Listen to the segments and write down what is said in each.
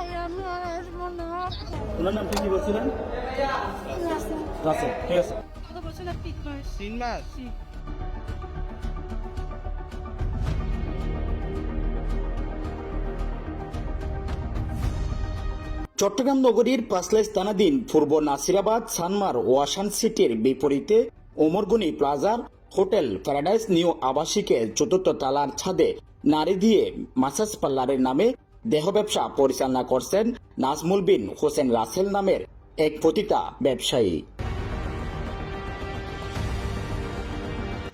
ভাই আমি আর আসব না। ওনার নাম কি বলছিলেন? রাসেল। ঠিক আছে। কত বছর না তিন মাস তিন মাস। চট্টগ্রাম নগরীর পাঁচলাইশ থানাধীন পূর্ব নাসিরাবাদ সানমার ওয়াসান সিটির বিপরীতে ওমরগনি প্লাজার হোটেল প্যারাডাইস নিউ আবাসিকের চতুর্থ তালার ছাদে নারী দিয়ে মাসাজ পার্লারের নামে দেহ ব্যবসা পরিচালনা করছেন নাজমুল বিন হোসেন রাসেল নামের এক পতিতা ব্যবসায়ী।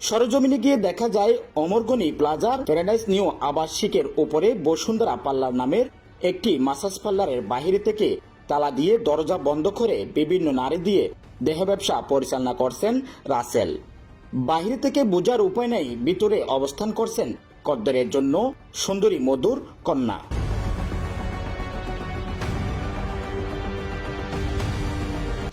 সরজমিনে গিয়ে দেখা যায় অমরগনি প্লাজার প্যারাডাইস নিউ আবাসিকের উপরে বসুন্ধরা পার্লার নামের একটি মাসাজ পার্লারের বাহিরে থেকে তালা দিয়ে দরজা বন্ধ করে বিভিন্ন নারী দিয়ে দেহ ব্যবসা পরিচালনা করছেন রাসেল। বাহিরে থেকে বোঝার উপায় নেই, ভিতরে অবস্থান করছেন কদ্দরের জন্য সুন্দরী মধুর কন্যা।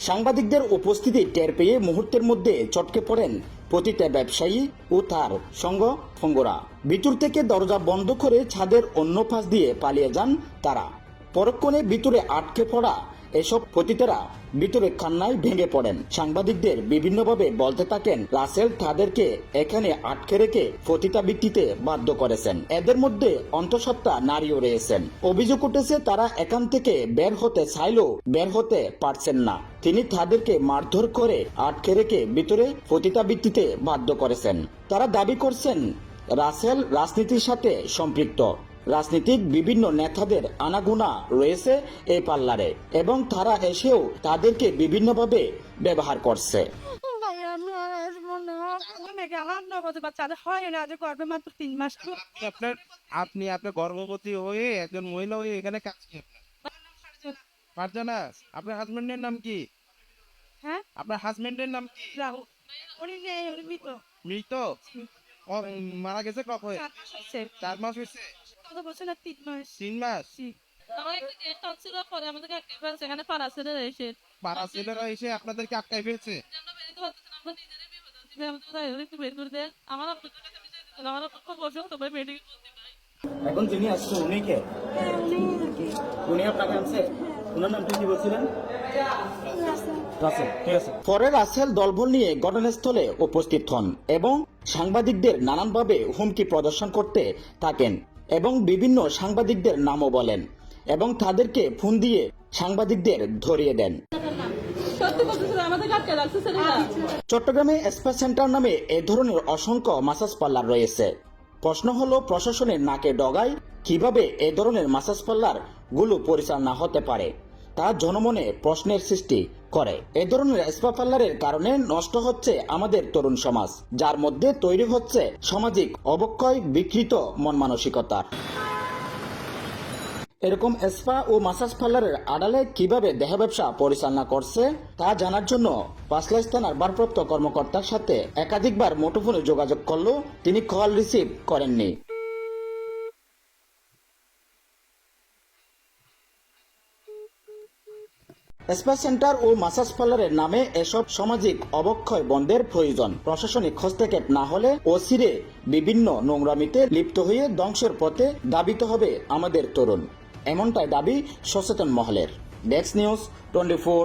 সাংবাদিকদের উপস্থিতি টের পেয়ে মুহূর্তের মধ্যে চটকে পড়েন প্রতিটা ব্যবসায়ী ও তার সঙ্গ ফঙ্গরা ভিতর থেকে দরজা বন্ধ করে ছাদের অন্য পাশ দিয়ে পালিয়ে যান তারা। পরক্ষণে ভিতরে আটকে পড়া এসব পতিতেরা ভিতরে কান্নায় ভেঙে পড়েন। সাংবাদিকদের বিভিন্নভাবে বলতে থাকেন, রাসেল তাদেরকে এখানে আটকে রেখে পতিতা পতিতাবৃত্তিতে বাধ্য করেছেন। এদের মধ্যে অন্তঃসত্ত্বা নারীও রয়েছেন। অভিযোগ উঠেছে, তারা এখান থেকে বের হতে চাইলেও বের হতে পারছেন না। তিনি তাদেরকে মারধর করে আটকে রেখে ভিতরে পতিতাবৃত্তিতে বাধ্য করেছেন। তারা দাবি করছেন, রাসেল রাজনীতির সাথে সম্পৃক্ত। রাজনীতিক বিভিন্ন নেতাদের আনাগুনা রয়েছে এই পার্লারে এবং তারা এসেও তাদেরকে বিভিন্নভাবে ব্যবহার করছে। হয় আপনি আপনার গর্ভবতী হয়ে একজন মহিলা হয়ে এখানে কাজ কি আপনার ফারজানা আপনার হাজবেন্ডের নাম কি? হ্যাঁ? আপনার হাজবেন্ডের নাম কি? উনি মৃত। মৃত? মারা গেছে কখন? চার মাস হয়েছে। কত বছর না তিন মাস? তিন মাস? আমার একটা গেস্ট ছিল পরে আমাদেরকে আটকে ফেলছে। এখানে পাড়া ছেলে এসে। পাড়া ছেলেরা এসে আপনাদেরকে আটকাই ফেলছে? আমরা বেরিয়ে পারতেছিলাম আমরা নিজেরাই বিপদ আছি। আমাদের একটু বের করে দেন। আমার আপনাদের কাছে আমি চাইতেছিলাম, আমার খুব অসুখ তো মেডিকেল এখন যিনি আসছেন উনি কে? উনি আপনাকে আনছে? ওনার নাম কি বলছিলেন? রাসেল ঠিক আছে। পরে রাসেল দলবল নিয়ে ঘটনাস্থলে উপস্থিত হন এবং সাংবাদিকদের নানানভাবে হুমকি প্রদর্শন করতে থাকেন এবং বিভিন্ন সাংবাদিকদের নামও বলেন এবং তাদেরকে ফোন দিয়ে সাংবাদিকদের ধরিয়ে দেন। চট্টগ্রামে স্পা সেন্টার নামে এ ধরনের অসংখ্য মাসাজ পার্লার রয়েছে। প্রশ্ন হলো প্রশাসনের নাকে ডগায় কীভাবে এ ধরনের মাসাজ পার্লারগুলো পরিচালনা হতে পারে? তা জনমনে প্রশ্নের সৃষ্টি করে। এ ধরনের স্পা পার্লারের কারণে নষ্ট হচ্ছে আমাদের তরুণ সমাজ, যার মধ্যে তৈরি হচ্ছে সামাজিক অবক্ষয় বিকৃত মন মানসিকতা। এরকম স্পা ও মাসাজ পার্লারের আড়ালে কীভাবে দেহ ব্যবসা পরিচালনা করছে, তা জানার জন্য পাঁচলাইশ থানার ভারপ্রাপ্ত কর্মকর্তার সাথে একাধিকবার মুঠোফোনে যোগাযোগ করলেও তিনি কল রিসিভ করেননি। স্পা সেন্টার ও মাসাজ পার্লারের নামে এসব সামাজিক অবক্ষয় বন্ধের প্রয়োজন। প্রশাসনিক হস্তক্ষেপ না হলে অচিরে বিভিন্ন নোংরামিতে লিপ্ত হয়ে ধ্বংসের পথে দাবিত হবে আমাদের তরুণ। এমনটাই দাবি সচেতন মহলের। ডেক্স নিউজ, টোয়েন্টি ফোর